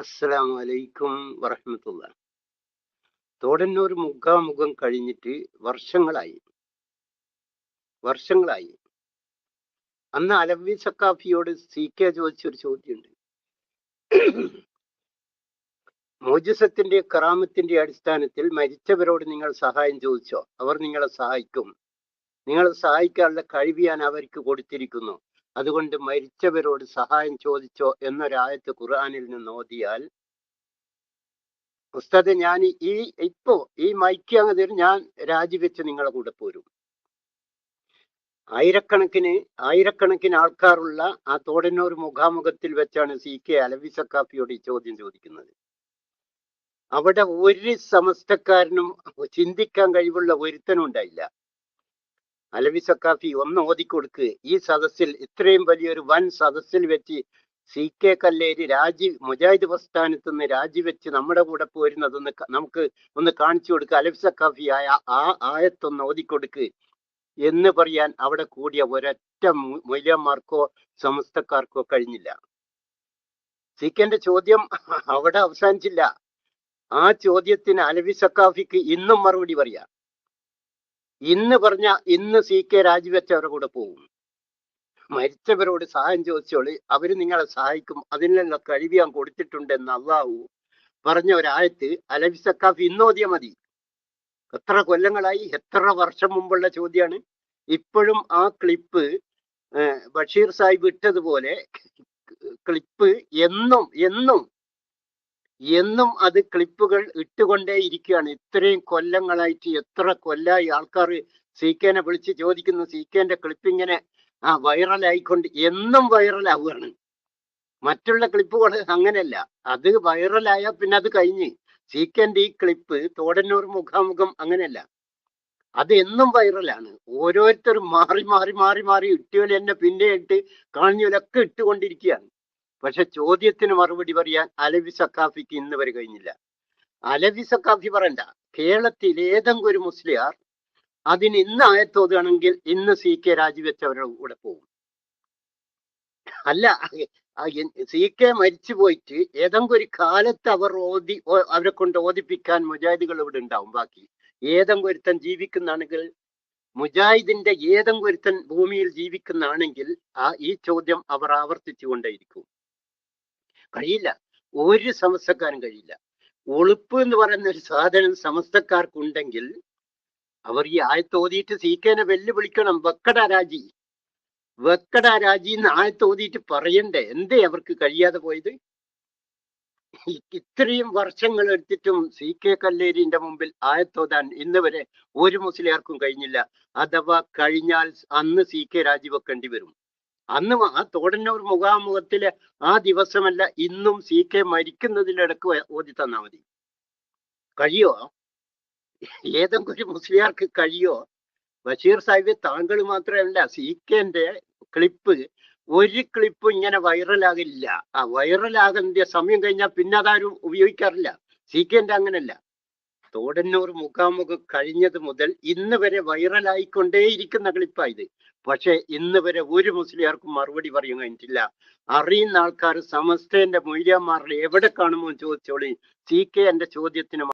അസ്സലാമു അലൈക്കും വറഹമത്തുള്ള. തോടന്നൂർ മുഖാമുഖം കഴിഞ്ഞിട്ട് വർഷങ്ങളായി. വർഷങ്ങളായി. അന്ന് അലവി സക്കാഫിയോട് സി കെ ചോദിച്ചൊരു ചോദ്യമുണ്ട്. മോജസത്തിന്റെ കറാമത്തിന്റെ അടിസ്ഥാനത്തിൽ മരിച്ചവരോട് നിങ്ങൾ സഹായം ചോദിച്ചോ? അവർ നിങ്ങളെ സഹായിക്കും. നിങ്ങളെ സഹായിക്കാനുള്ള കഴിവ് ഞാൻ അവർക്ക് കൊടുത്തിരിക്കുന്നു. അതുകൊണ്ട് മരിച്ചവരോട് സഹായം ചോദിച്ചോ എന്നൊരായത്ത് ഖുർആാനിൽ നിന്ന് ഓതിയാൽ ഉസ്താദ് ഞാൻ ഈ ഇപ്പോ ഈ മൈക്ക് അങ്ങ് തരും ഞാൻ രാജിവെച്ച് നിങ്ങളെ കൂടെ പോരും. ആയിരക്കണക്കിന് ആയിരക്കണക്കിന് ആൾക്കാരുള്ള ആ തോടന്നൂർ മുഖാമുഖത്തിൽ വെച്ചാണ് സി കെ അലവി സക്കാഫിയോട് ഈ ചോദ്യം ചോദിക്കുന്നത്. അവിടെ ഒരു സമസ്തക്കാരനും ചിന്തിക്കാൻ കഴിവുള്ള ഒരുത്തനും ഉണ്ടായില്ല. അലവി സക്കാഫി ഒന്ന് ഓതിക്കൊടുക്ക്. ഈ സദസ്സിൽ ഇത്രയും വലിയൊരു വൻ സദസ്സിൽ വെച്ച് സി കെ കല്ലേരി രാജി മുജാഹിദ് പ്രസ്ഥാനത്ത് നിന്ന് രാജിവെച്ച് നമ്മുടെ കൂടെ പോരുന്നതൊന്ന് നമുക്ക് ഒന്ന് കാണിച്ചു കൊടുക്കുക അലവി സക്കാഫി ആയ ആ ആയത്തൊന്ന് ഓതിക്കൊടുക്ക് എന്ന് പറയാൻ അവിടെ കൂടിയ ഒരൊറ്റ മൂല്യന്മാർക്കോ സമസ്തക്കാർക്കോ കഴിഞ്ഞില്ല. സി കെന്റെ ചോദ്യം അവിടെ അവസാനിച്ചില്ല. ആ ചോദ്യത്തിന് അലവി സക്കാഫിക്ക് ഇന്നും മറുപടി പറയാം. ഇന്ന് പറഞ്ഞ ഇന്ന് സി കെ രാജിവെച്ചവരുടെ കൂടെ പോകും. മരിച്ചവരോട് സഹായം ചോദിച്ചോളി അവർ നിങ്ങളെ സഹായിക്കും അതിനുള്ള കഴിവ് ഞാൻ കൊടുത്തിട്ടുണ്ടെന്ന് അള്ളാഹു പറഞ്ഞ ഒരായത്ത് അലവി സക്കാഫ് ഇന്നോദ്യ മതി. എത്ര കൊല്ലങ്ങളായി എത്ര വർഷം മുമ്പുള്ള ചോദ്യമാണ് ഇപ്പോഴും ആ ക്ലിപ്പ് ബഷീർ സാഹിബ് ഇട്ടതുപോലെ ക്ലിപ്പ് എന്നും എന്നും എന്നും അത് ക്ലിപ്പുകൾ ഇട്ടുകൊണ്ടേ ഇരിക്കുകയാണ്. ഇത്രയും കൊല്ലങ്ങളായിട്ട് എത്ര കൊല്ലായി ആൾക്കാർ സി കെനെ വിളിച്ച് ചോദിക്കുന്നു. സി കെന്റെ ക്ലിപ്പിങ്ങനെ ആ വൈറലായിക്കൊണ്ട് എന്നും വൈറലാവുകയാണ്. മറ്റുള്ള ക്ലിപ്പുകൾ അങ്ങനെയല്ല. അത് വൈറലായ പിന്നെ അത് കഴിഞ്ഞ് സി കെന്റെ ഈ ക്ലിപ്പ് തോടന്നൂർ മുഖാമുഖം അങ്ങനെയല്ല. അത് എന്നും വൈറലാണ്. ഓരോരുത്തരും മാറി മാറി മാറി മാറി ഇട്ടുകൾ പിന്നെ ഇട്ട് കാണിയവരൊക്കെ ഇട്ടുകൊണ്ടിരിക്കുകയാണ്. പക്ഷെ ചോദ്യത്തിന് മറുപടി പറയാൻ അലവി സക്കാഫിക്ക് ഇന്ന് വരെ കഴിഞ്ഞില്ല. അലവി സക്കാഫി പറയണ്ട കേരളത്തിൽ ഏതെങ്കിലും ഒരു മുസ്ലിയാർ അതിന് ഇന്ന് ആയത്തോതുകയാണെങ്കിൽ ഇന്ന് സി കെ രാജിവെച്ചവരുടെ കൂടെ പോകും. അല്ല സി കെ മരിച്ചു പോയിട്ട് ഏതെങ്കിലും ഒരു കാലത്ത് അവർ ഓതി അവരെ കൊണ്ട് ഓദിപ്പിക്കാൻ മുജാഹിദുകൾ ഇവിടെ ഉണ്ടാവും. ബാക്കി ഏതെങ്കിലും ഒരുത്തൻ ജീവിക്കുന്നാണെങ്കിൽ മുജാഹിദിന്റെ ഏതെങ്കിലും ഒരുത്തൻ ഭൂമിയിൽ ജീവിക്കുന്നാണെങ്കിൽ ആ ഈ ചോദ്യം അവർ ആവർത്തിച്ചു കൊണ്ടേയിരിക്കും. കഴിയില്ല. ഒരു സമസ്തക്കാരും കഴിയില്ല. ഒളിപ്പ് എന്ന് പറയുന്ന ഒരു സാധനം സമസ്തക്കാർക്കുണ്ടെങ്കിൽ അവർ ഈ ആയത്തോതിയിട്ട് സി കെനെ വെല്ലുവിളിക്കണം. വെക്കട രാജി. വെക്കട രാജി എന്ന് ആയത്തോതിയിട്ട് പറയണ്ടേ? എന്തേ അവർക്ക് കഴിയാതെ പോയത്? ഇത്രയും വർഷങ്ങൾ എടുത്തിട്ടും സി കെ കല്ലേരിന്റെ മുമ്പിൽ ആയത്തോതാൻ ഇന്ന് വരെ ഒരു മുസ്ലിയാർക്കും കഴിഞ്ഞില്ല. അഥവാ കഴിഞ്ഞാൽ അന്ന് സി കെ രാജിവെക്കേണ്ടി വരും. അന്ന് ആ തോടന്നൂർ മുഖാമുഖത്തിലെ ആ ദിവസമല്ല ഇന്നും സി കെ മരിക്കുന്നതിലിടക്ക് ഓതി തന്നാൽ മതി. കഴിയോ? ഏതെങ്കിലും ഒരു മുസ്ലിയാർക്ക് കഴിയോ? ബഷീർ സാഹിബ് താങ്കൾ മാത്രമല്ല സി കെന്റെ ക്ലിപ്പ് ഒരു ക്ലിപ്പ് ഇങ്ങനെ വൈറലാകില്ല. ആ വൈറലാകുന്ന സമയം കഴിഞ്ഞാൽ പിന്നെ അതാരും ഉപയോഗിക്കാറില്ല. സി കെന്റെ അങ്ങനല്ല. തോടന്നൂർ മുഖാമുഖം കഴിഞ്ഞത് മുതൽ ഇന്ന് വരെ വൈറലായിക്കൊണ്ടേയിരിക്കുന്ന ക്ലിപ്പായത് പക്ഷെ ഇന്ന് വരെ ഒരു മുസ്ലിയാർക്കും മറുപടി പറയാൻ കഴിഞ്ഞിട്ടില്ല. അറിയുന്ന ആൾക്കാർ സമസ്തന്റെ മൊയ്യാമാറിൽ എവിടെ കാണുമോ ചോദിച്ചോളി. സി കെ എന്റെ ചോദ്യത്തിന്